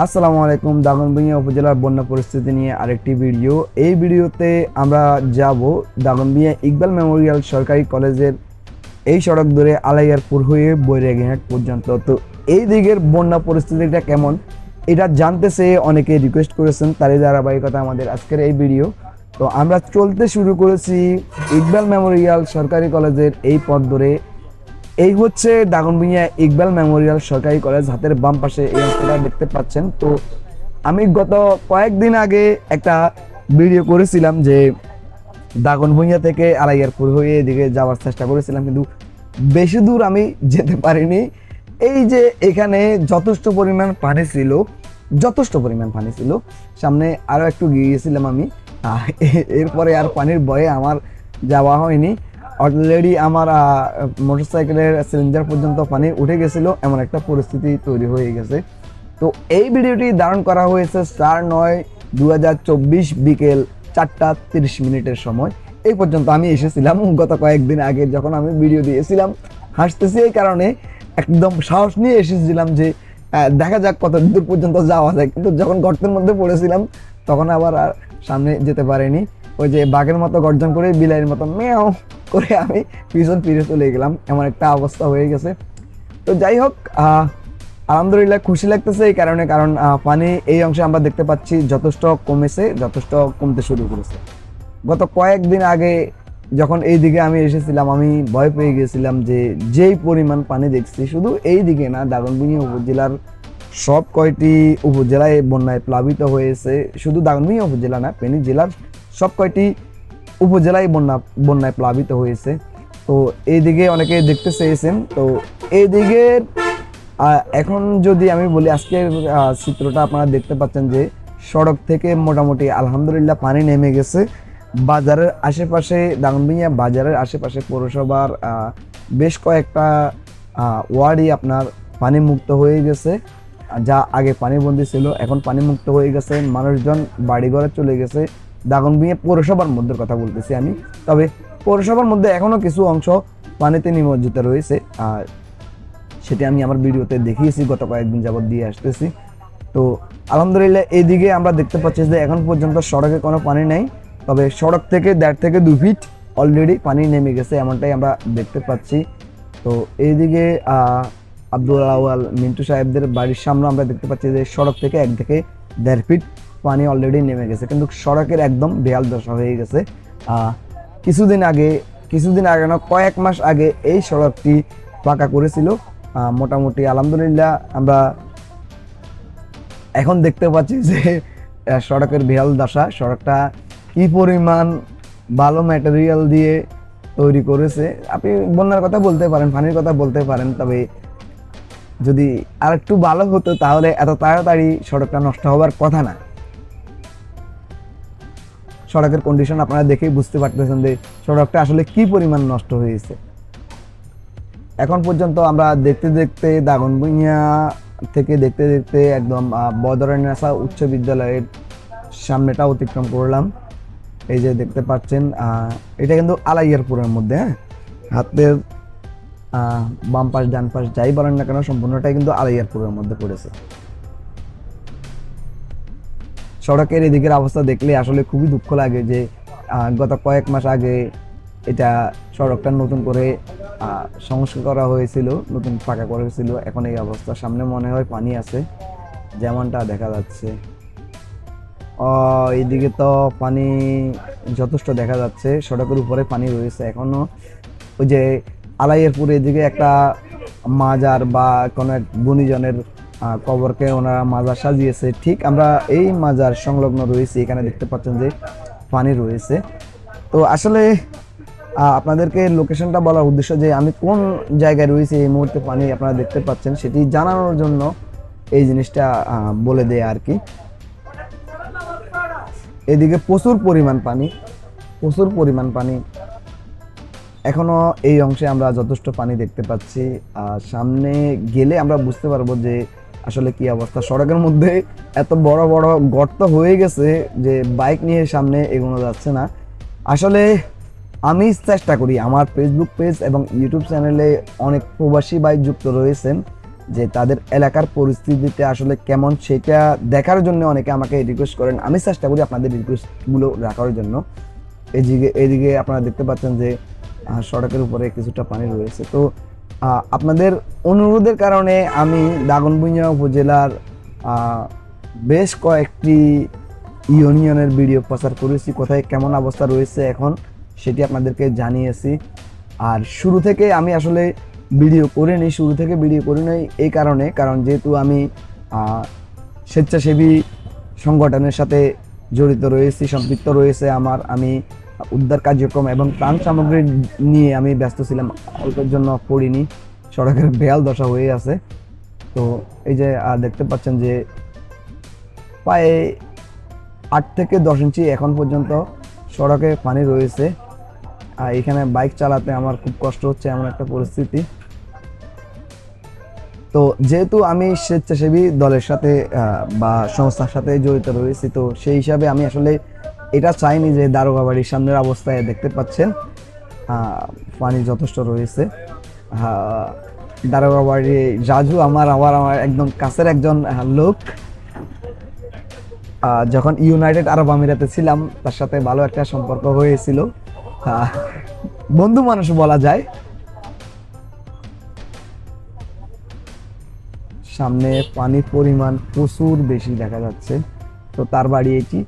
আসসালামু আলাইকুম দাগনভূঞা উপজেলার বন্যা পরিস্থিতি নিয়ে আরেকটি ভিডিও। এই ভিডিওতে আমরা যাব দাগনভূঞা ইকবাল মেমোরিয়াল সরকারি কলেজের এই সড়ক ধরে আলাইয়ারপুর হয়ে বৈরাগীহাট পর্যন্ত। তো এই দিকের বন্যা পরিস্থিতিটা কেমন? এটা জানতে চেয়ে অনেকে রিকোয়েস্ট করেছেন, তারই ধারাবাহিকতা আমাদের আজকের এই ভিডিও। তো আমরা চলতে শুরু করেছি ইকবাল মেমোরিয়াল সরকারি কলেজের এই পথ ধরে এই হচ্ছে দাগনভূঞা ইকবাল মেমোরিয়াল সরকারি কলেজ হাতের বাম পাশে এই অংশটা দেখতে পাচ্ছেন। তো আমি গত কয়েকদিন আগে একটা ভিডিও করেছিলাম যে দাগনভূঞা থেকে আলাইয়ারপুর হয়ে এদিকে যাওয়ার চেষ্টা করেছিলাম, কিন্তু বেশি দূর আমি যেতে পারিনি। এই যে এখানে যথেষ্ট পরিমাণ পানি ছিল, যথেষ্ট পরিমাণ পানি ছিল, সামনে আরও একটু গিয়েছিলাম আমি। এরপরে আর পানির ভয়ে আমার যাওয়া হয়নি। অলরেডি আমার মোটরসাইকেলের সিলিন্ডার পর্যন্ত পানি উঠে গেছিল, এমন একটা পরিস্থিতি তৈরি হয়ে গেছে। তো এই ভিডিওটি ধারণ করা হয়েছে চার নয় দু বিকেল চারটা তিরিশ মিনিটের সময়। এই পর্যন্ত আমি এসেছিলাম গত কয়েকদিন আগে যখন আমি ভিডিও দিয়েছিলাম। হাসতেছি এই কারণে একদম সাহস নিয়ে এসেছিলাম যে দেখা যাক কত দূর পর্যন্ত যাওয়া যায়। কিন্তু যখন গর্তের মধ্যে পড়েছিলাম, তখন আবার আর সামনে যেতে পারিনি। ওই যে বাঘের মতো গর্জন করে, বিলাইয়ের মতো মেয়াও করে আমি পিছন ফিরে চলে গেলাম। এমন একটা অবস্থা হয়ে গেছে। তো যাই হোক আলহামদুলিল্লাহ খুশি লাগতেছে এই কারণে, কারণ পানি এই অংশে আমরা দেখতে পাচ্ছি যথেষ্ট কমেছে, যথেষ্ট কমতে শুরু করেছে। গত কয়েকদিন আগে যখন এই দিকে আমি এসেছিলাম, আমি ভয় পেয়ে গেছিলাম যে যেই পরিমাণ পানি দেখছি, শুধু এই দিকে না, দাগনভূঞা উপজেলার সব কয়টি উপজেলায় বন্যায় প্লাবিত হয়েছে। শুধু দাগনভূঞা উপজেলা না, ফেনী জেলার সব কয়টি উপজেলায় বন্যা বন্যায় প্লাবিত হয়েছে। তো এইদিকে অনেকে দেখতে চেয়েছেন। তো এইদিকে এখন যদি আমি বলি আজকের চিত্রটা আপনারা দেখতে পাচ্ছেন যে সড়ক থেকে মোটামুটি আলহামদুলিল্লাহ পানি নেমে গেছে। বাজারের আশেপাশে দাগনভূঞা বাজারের আশেপাশে পৌরসভার বেশ কয়েকটা ওয়ার্ডই আপনার পানি মুক্ত হয়ে গেছে। যা আগে পানিবন্দি ছিল, এখন পানি মুক্ত হয়ে গেছে। মানুষজন বাড়িঘরে চলে গেছে। দাগনভূঞা পৌরসভার মধ্যে কথা বলতেছি আমি। তবে পৌরসভার মধ্যে এখনও কিছু অংশ পানিতে নিমজ্জিত রয়েছে, আর সেটি আমি আমার ভিডিওতে দেখিয়েছি, গত কয়েকদিন যাবত দিয়ে আসতেছি। তো আলহামদুলিল্লাহ এইদিকে আমরা দেখতে পাচ্ছি যে এখন পর্যন্ত সড়কে কোনো পানি নেই, তবে সড়ক থেকে দেড় থেকে দু ফিট অলরেডি পানি নেমে গেছে এমনটাই আমরা দেখতে পাচ্ছি। তো এইদিকে আব্দুল আওয়াল মিন্টু সাহেবদের বাড়ির সামনে আমরা দেখতে পাচ্ছি যে সড়ক থেকে এক থেকে দেড় ফিট পানি অলরেডি নেমে গেছে। কিন্তু সড়কের একদম বেহাল দশা হয়ে গেছে। কিছুদিন আগে কিছুদিন আগে না, কয়েক মাস আগে এই সড়কটি পাকা করেছিল। মোটামুটি আলহামদুলিল্লাহ আমরা এখন দেখতে পাচ্ছি যে সড়কের বেহাল দশা। সড়কটা কি পরিমাণ ভালো ম্যাটেরিয়াল দিয়ে তৈরি করেছে, আপনি বন্যার কথা বলতে পারেন, পানির কথা বলতে পারেন, তবে যদি আর একটু ভালো হতো তাহলে এত তাড়াতাড়ি সড়কটা নষ্ট হওয়ার কথা না। সড়কের কন্ডিশন আপনারা দেখেই বুঝতে পারতেছেন যে সড়কটা আসলে কি পরিমাণ নষ্ট হয়েছে। এখন পর্যন্ত আমরা দেখতে দেখতে দাগনভূঞা থেকে দেখতে দেখতে একদম বদরানাসা উচ্চ বিদ্যালয়ের সামনেটা অতিক্রম করলাম। এই যে দেখতে পাচ্ছেন এটা কিন্তু আলাইয়ারপুরের মধ্যে হ্যাঁ? হাতের বাম পাশ, ডান পাশ যাই বলেন না কেন, সম্পূর্ণটাই কিন্তু আলাইয়ারপুরের মধ্যে পড়েছে। সড়কের এদিকের অবস্থা দেখলে আসলে খুবই দুঃখ লাগে যে গত কয়েক মাস আগে এটা সড়কটা নতুন করে সংস্কার করা হয়েছিল, নতুন পাকা করা হয়েছিল। এখন এই অবস্থা সামনে মনে হয় পানি আছে, যেমনটা দেখা যাচ্ছে। এইদিকে তো পানি যথেষ্ট দেখা যাচ্ছে, সড়কের উপরে পানি রয়েছে এখনও ওই যে আলাইয়েরপুর এদিকে একটা মাজার বা কোনো এক গুণীজনের কবরকে ওনারা মাজার সাজিয়েছে। ঠিক আমরা এই মাজার সংলগ্ন রয়েছে, এখানে দেখতে পাচ্ছেন যে পানি রয়েছে। তো আসলে আপনাদেরকে লোকেশনটা বলার উদ্দেশ্য যে আমি কোন জায়গায় রয়েছি এই মুহূর্তে পানি আপনারা দেখতে পাচ্ছেন, সেটি জানানোর জন্য এই জিনিসটা বলে দেয় আর কি। এদিকে প্রচুর পরিমাণ পানি, প্রচুর পরিমাণ পানি। এখনও এই অংশে আমরা যথেষ্ট পানি দেখতে পাচ্ছি। আর সামনে গেলে আমরা বুঝতে পারব যে আসলে কি অবস্থা? সড়কের মধ্যে এত বড় বড় গর্ত হয়ে গেছে যে বাইক নিয়ে সামনে এগোনো যাচ্ছে না। আসলে আমি চেষ্টা করি আমার ফেসবুক পেজ এবং ইউটিউব চ্যানেলে অনেক প্রবাসী বাইক যুক্ত রয়েছেন যে তাদের এলাকার পরিস্থিতিতে আসলে কেমন সেটা দেখার জন্য অনেকে আমাকে রিকোয়েস্ট করেন। আমি চেষ্টা করি আপনাদের রিকোয়েস্টগুলো রাখার জন্য। এদিকে এদিকে আপনারা দেখতে পাচ্ছেন যে সড়কের উপরে কিছুটা পানি রয়েছে। তো আপনাদের অনুরোধের কারণে আমি দাগনভূঞা উপজেলার বেশ কয়েকটি ইউনিয়নের ভিডিও প্রচার করেছি, কোথায় কেমন অবস্থা রয়েছে এখন সেটি আপনাদেরকে জানিয়েছি। আর শুরু থেকে আমি আসলে ভিডিও করিনি শুরু থেকে ভিডিও করিনি এই কারণে, কারণ যেহেতু আমি স্বেচ্ছাসেবী সংগঠনের সাথে জড়িত রয়েছি, সম্পৃক্ত রয়েছে আমার, আমি উদ্ধার কার্যক্রম এবং ত্রাণ সামগ্রী নিয়ে আমি ব্যস্ত ছিলাম, অল্পের জন্য পড়িনি। সড়কের বেয়াল দশা হয়ে আছে। তো এই যে দেখতে পাচ্ছেন যে, প্রায় আট থেকে দশ ইঞ্চি এখন পর্যন্ত সড়কে পানি রয়েছে। আর এখানে বাইক চালাতে আমার খুব কষ্ট হচ্ছে, এমন একটা পরিস্থিতি। তো যেহেতু আমি স্বেচ্ছাসেবী দলের সাথে বা সংস্থার সাথে জড়িত রয়েছি, তো সেই হিসাবে আমি আসলে এটা চাইনি যে দারোগা বাড়ির সামনের অবস্থায় দেখতে পাচ্ছেন। পানি যথেষ্ট রয়েছে। দারোগা বাড়ি রাজু আমার আবার আমার একদম কাছের একজন লোক। যখন ইউনাইটেড আরব আমিরাতে ছিলাম, তার সাথে ভালো একটা সম্পর্ক হয়েছিল। বন্ধু মানুষ বলা যায়। সামনে পানির পরিমাণ প্রচুর বেশি দেখা যাচ্ছে। তো তার বাড়ি এটি।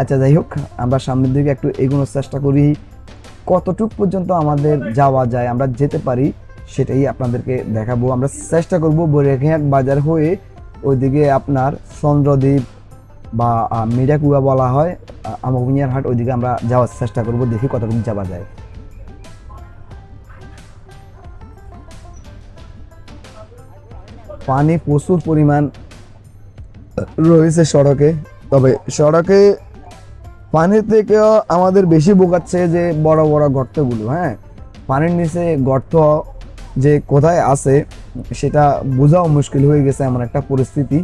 আচ্ছা যাই হোক আমরা সামনের দিকে একটু এগোনোর চেষ্টা করি। কতটুক পর্যন্ত আমাদের যাওয়া যায় আমরা যেতে পারি সেটাই আপনাদেরকে দেখাবো। আমরা চেষ্টা করব বৈরাঘাট বাজার হয়ে ওইদিকে আপনার চন্দ্রদ্বীপ বা আহ, মিরাকুয়া বলা হয় আমগুনিয়ার হাট ওইদিকে আমরা যাওয়ার চেষ্টা করব দেখি কতটুকু যাওয়া যায়। পানি প্রচুর পরিমাণ রয়েছে সড়কে তবে সড়কে পানির থেকেও আমাদের বেশি বোকাচ্ছে যে বড় বড় গর্তগুলো হ্যাঁ? পানির নিচে গর্ত যে কোথায় আছে, সেটা বোঝাও মুশকিল হয়ে গেছে এমন একটা পরিস্থিতি।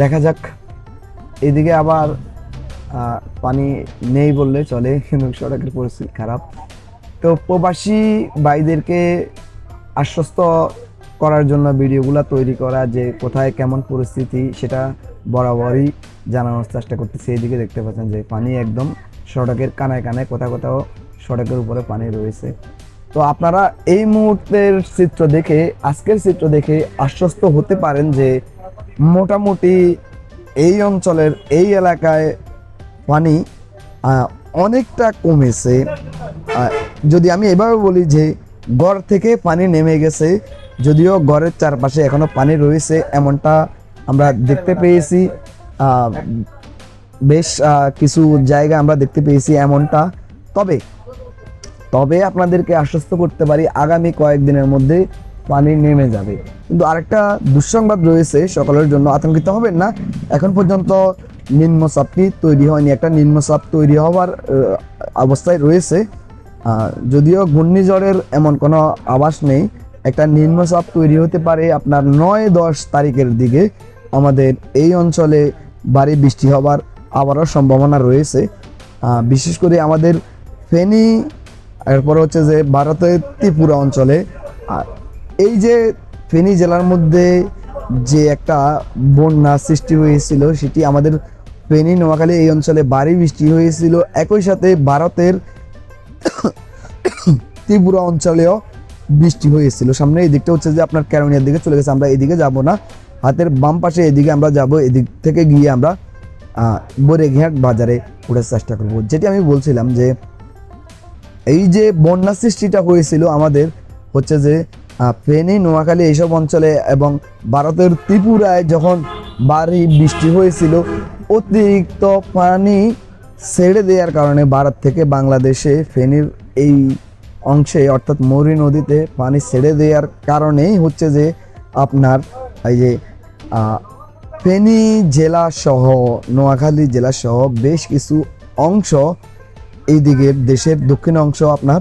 দেখা যাক, এদিকে আবার পানি নেই বললে চলে সড়কের পরিস্থিতি খারাপ। তো প্রবাসী ভাইদেরকে আশ্বস্ত করার জন্য ভিডিওগুলো তৈরি করা, যে কোথায় কেমন পরিস্থিতি, সেটা বরাবরই জানানোর চেষ্টা করতেছি। এইদিকে দেখতে পাচ্ছেন যে পানি একদম সড়কের কানায় কানায়, কোথাও কোথাও সড়কের উপরে পানি রয়েছে। তো আপনারা এই মুহূর্তের চিত্র দেখে, আজকের চিত্র দেখে আশ্বস্ত হতে পারেন যে মোটামুটি এই অঞ্চলের এই এলাকায় পানি অনেকটা কমেছে। যদি আমি এভাবে বলি যে গড় থেকে পানি নেমে গেছে। যদিও গড়ের চারপাশে এখনও পানি রয়েছে, এমনটা আমরা দেখতে পেয়েছি। বেশ কিছু জায়গা আমরা দেখতে পেয়েছি এমনটা। তবে তবে আপনাদেরকে আশ্বস্ত করতে পারি, আগামী কয়েকদিনের মধ্যে পানি নেমে যাবে। কিন্তু আরেকটা দুঃসংবাদ রয়েছে সকলের জন্য, আতঙ্কিত হবেন না। এখন পর্যন্ত নিম্নচাপটি তৈরি হয়নি। একটা নিম্নচাপ তৈরি হওয়ার অবস্থায় রয়েছে। যদিও ঘূর্ণিঝড়ের এমন কোনো আভাস নেই, একটা নিম্নচাপ তৈরি হতে পারে আপনার নয় দশ তারিখের দিকে। আমাদের এই অঞ্চলে ভারী বৃষ্টি হবার আবারও সম্ভাবনা রয়েছে। বিশেষ করে আমাদের ফেনী, এরপর হচ্ছে যে ভারতের ত্রিপুরা অঞ্চলে। এই যে ফেনী জেলার মধ্যে যে একটা বন্যা সৃষ্টি হয়েছিল, সেটি আমাদের ফেনী, নোয়াখালী এই অঞ্চলে ভারী বৃষ্টি হয়েছিল। একই সাথে ভারতের ত্রিপুরা অঞ্চলেও বৃষ্টি হয়েছিল। সামনে এই দিকটা হচ্ছে যে আপনার ক্যারোনিয়ার দিকে চলে গেছে, আমরা এদিকে যাব না। হাতের বাম পাশে এদিকে আমরা যাব, এদিক থেকে গিয়ে আমরা বরেঘাট বাজারে ওঠার চেষ্টা করব। যেটি আমি বলছিলাম যে, এই যে বন্যা সৃষ্টিটা হয়েছিল আমাদের, হচ্ছে যে ফেনী, নোয়াখালী এইসব অঞ্চলে এবং ভারতের ত্রিপুরায় যখন বাড়ি বৃষ্টি হয়েছিল, অতিরিক্ত পানি ছেড়ে দেওয়ার কারণে ভারত থেকে বাংলাদেশে ফেনীর এই অংশে, অর্থাৎ মৌরি নদীতে পানি ছেড়ে দেওয়ার কারণেই হচ্ছে যে আপনার এই যে ফেনী জেলা সহ, নোয়াখালী জেলা সহ বেশ কিছু অংশ এই দিকের দেশের দক্ষিণ অংশ আপনার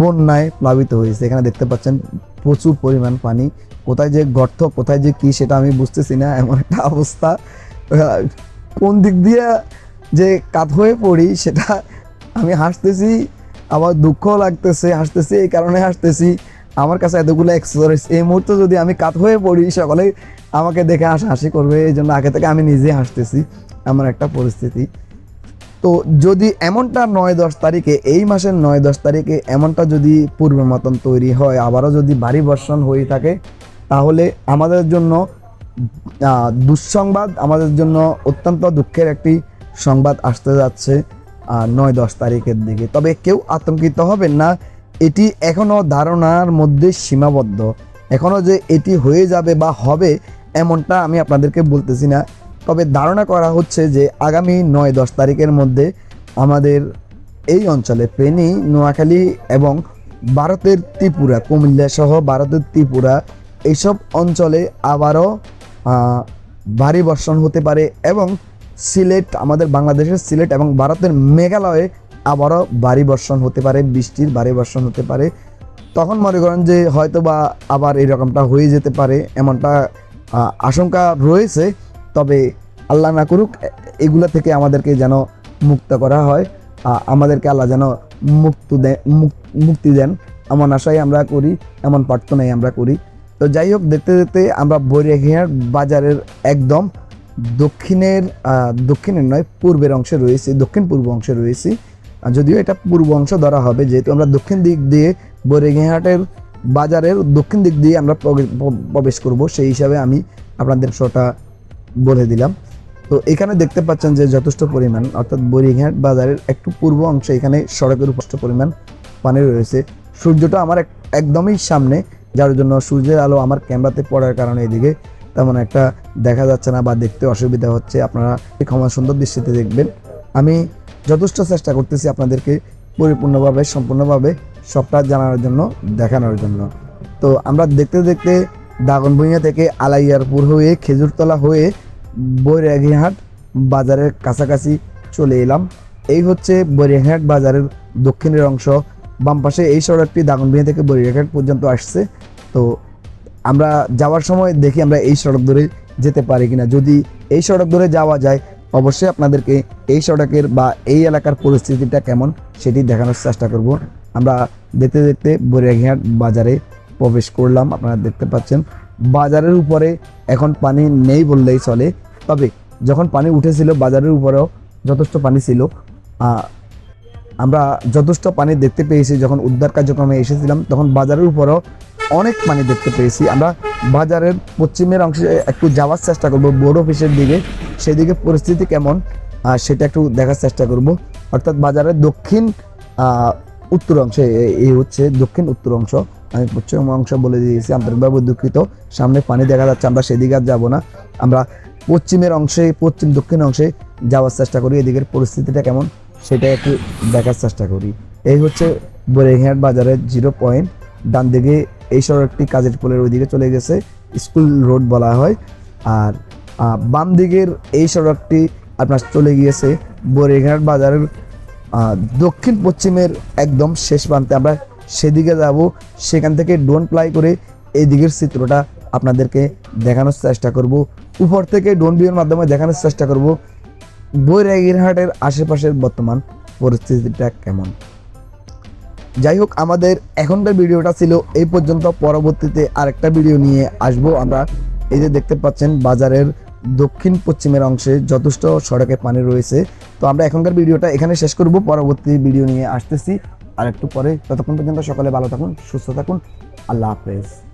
বন্যায় প্লাবিত হয়েছে। এখানে দেখতে পাচ্ছেন প্রচুর পরিমাণ পানি। কোথায় যে গর্ত, কোথায় যে কি সেটা আমি বুঝতেছি না, এমন একটা অবস্থা। কোন দিক দিয়ে যে কাত হয়ে পড়ি সেটা আমি হাসতেছি আবার দুঃখ লাগতেছে, হাসতেছি, এই কারণে হাসতেছি। আমার কাছে এতগুলো এক্সেসরিজ এই মুহূর্তে যদি আমি কাত হয়ে পড়ি, সকলে আমাকে দেখে হাসাহাসি করবে, এই জন্য আগে থেকে আমি নিজে হাসতেছি। আমার একটা পরিস্থিতি। তো যদি এমনটা নয় দশ তারিখে, এই মাসের নয় দশ তারিখে এমনটা যদি পূর্বের মতন তৈরি হয়, আবারও যদি ভারী বর্ষণ হয়ে থাকে, তাহলে আমাদের জন্য দুঃসংবাদ, আমাদের জন্য অত্যন্ত দুঃখের একটি সংবাদ আসতে যাচ্ছে। নয় দশ তারিখের দিকে। তবে কেউ আতঙ্কিত হবেন না, এটি এখনও ধারণার মধ্যে সীমাবদ্ধ। এখনও যে এটি হয়ে যাবে বা হবে, এমনটা আমি আপনাদেরকে বলতেছি না। তবে ধারণা করা হচ্ছে যে আগামী নয় দশ তারিখের মধ্যে আমাদের এই অঞ্চলে ফেনী, নোয়াখালী এবং ভারতের ত্রিপুরা কুমিল্লা সহ ভারতের ত্রিপুরা এইসব অঞ্চলে আবারও ভারী বর্ষণ হতে পারে এবং সিলেট, আমাদের বাংলাদেশের সিলেট এবং ভারতের মেঘালয়ে আবারও ভারী বর্ষণ হতে পারে, বৃষ্টির ভারী বর্ষণ হতে পারে। তখন মনে করেন যে হয়তো বা আবার এরকমটা হয়ে যেতে পারে, এমনটা আশঙ্কা রয়েছে। তবে আল্লাহ না করুক এগুলা থেকে আমাদেরকে যেন মুক্ত করা হয় আমাদেরকে আল্লাহ যেন মুক্ত দেন মুক- মুক্তি দেন। এমন আশাই আমরা করি, এমন প্রার্থনাই আমরা করি। তো যাই হোক, দেখতে দেখতে আমরা বৈরাগিয়ার বাজারের একদম দক্ষিণের দক্ষিণের নয়, পূর্বের অংশে রয়েছি, দক্ষিণ পূর্ব অংশে রয়েছি। যদিও এটা পূর্ব অংশ ধরা হবে, যেহেতু আমরা দক্ষিণ দিক দিয়ে বৈরাগীহাটের বাজারের দক্ষিণ দিক দিয়ে আমরা প্রবে- প্রবেশ করব, সেই হিসাবে আমি আপনাদের শোটা বলে দিলাম। তো এখানে দেখতে পাচ্ছেন যে যথেষ্ট পরিমাণ, অর্থাৎ বরিঘাট বাজারের একটু পূর্ব অংশে এখানে সড়কের উপস্থ পরিমাণ পানি রয়েছে। সূর্যটা আমার এক- একদমই সামনে, যার জন্য সূর্যের আলো আমার ক্যামেরাতে পড়ার কারণে এদিকে তেমন একটা দেখা যাচ্ছে না বা দেখতে অসুবিধা হচ্ছে। আপনারা ক্ষমা সুন্দর দৃষ্টিতে দেখবেন। আমি যথেষ্ট চেষ্টা করতেছি আপনাদেরকে পরিপূর্ণভাবে, সম্পূর্ণভাবে সবটা জানানোর জন্য, দেখানোর জন্য। তো আমরা দেখতে দেখতে দাগনভূঞা থেকে আলাইয়ারপুর হয়ে, খেজুরতলা হয়ে বৈরাগীহাট বাজারের কাছাকাছি চলে এলাম। এই হচ্ছে বৈরাগীহাট বাজারের দক্ষিণের অংশ। বাম পাশে এই সড়কটি দাগনভূঞা থেকে বৈরাগীহাট পর্যন্ত আসছে। তো আমরা যাওয়ার সময় দেখি আমরা এই সড়ক ধরে যেতে পারি কিনা। যদি এই সড়ক ধরে যাওয়া যায়, অবশ্যই আপনাদেরকে এই সড়কের বা এই এলাকার পরিস্থিতিটা কেমন সেটি দেখানোর চেষ্টা করব। আমরা দেখতে দেখতে বরিয়াঘাট বাজারে প্রবেশ করলাম, আপনারা দেখতে পাচ্ছেন। বাজারের উপরে এখন পানি নেই বললেই চলে। তবে যখন পানি উঠেছিল, বাজারের উপরেও যথেষ্ট পানি ছিল। আমরা যথেষ্ট পানি দেখতে পেয়েছি। যখন উদ্ধার কার্যক্রমে এসেছিলাম, তখন বাজারের উপরেও অনেক পানি দেখতে পেয়েছি। আমরা বাজারের পশ্চিমের অংশে একটু যাওয়ার চেষ্টা করব বোর্ড অফিসের দিকে। সেদিকে পরিস্থিতি কেমন? সেটা একটু দেখার চেষ্টা করব। অর্থাৎ বাজারের দক্ষিণ উত্তর অংশে এই হচ্ছে দক্ষিণ উত্তর অংশ। আমি পশ্চিম অংশ বলে দিয়েছি আন্তরিকভাবে দুঃখিত। সামনে পানি দেখা যাচ্ছে, আমরা সেদিকে আর যাব না। আমরা পশ্চিমের অংশে, পশ্চিম দক্ষিণ অংশে যাওয়ার চেষ্টা করি। এদিকের পরিস্থিতিটা কেমন সেটা একটু দেখার চেষ্টা করি। এই হচ্ছে বরেঘাট বাজারের জিরো পয়েন্ট ডান দিকে এই সড়কটি কাজের পোলের ওইদিকে চলে গেছে, স্কুল রোড বলা হয়। আর বাম দিকের এই সড়কটি আপনার চলে গিয়েছে বরেঘাট বাজারের দক্ষিণ পশ্চিমের একদম শেষ প্রান্তে। আমরা সেদিকে যাব, সেখান থেকে ড্রোন ফ্লাই করে এই দিকের চিত্রটা আপনাদেরকে দেখানোর চেষ্টা করব। উপর থেকে ড্রোন ভিউর মাধ্যমে দেখানোর চেষ্টা করব, বৈরাগীরহাটের আশেপাশের বর্তমান পরিস্থিতিটা কেমন। যাই হোক আমাদের এখনকার ভিডিওটা ছিল এই পর্যন্ত। পরবর্তীতে আরেকটা ভিডিও নিয়ে আসব আমরা। এই যে দেখতে পাচ্ছেন, বাজারের দক্ষিণ পশ্চিমের অংশে যথেষ্ট সড়কে পানি রয়েছে। তো আমরা এখনকার ভিডিওটা এখানে শেষ করব। পরবর্তী ভিডিও নিয়ে আসতেছি। আর একটু পরে, ততক্ষণ পর্যন্ত সকালে ভালো থাকুন, সুস্থ থাকুন। আল্লাহ হাফেজ।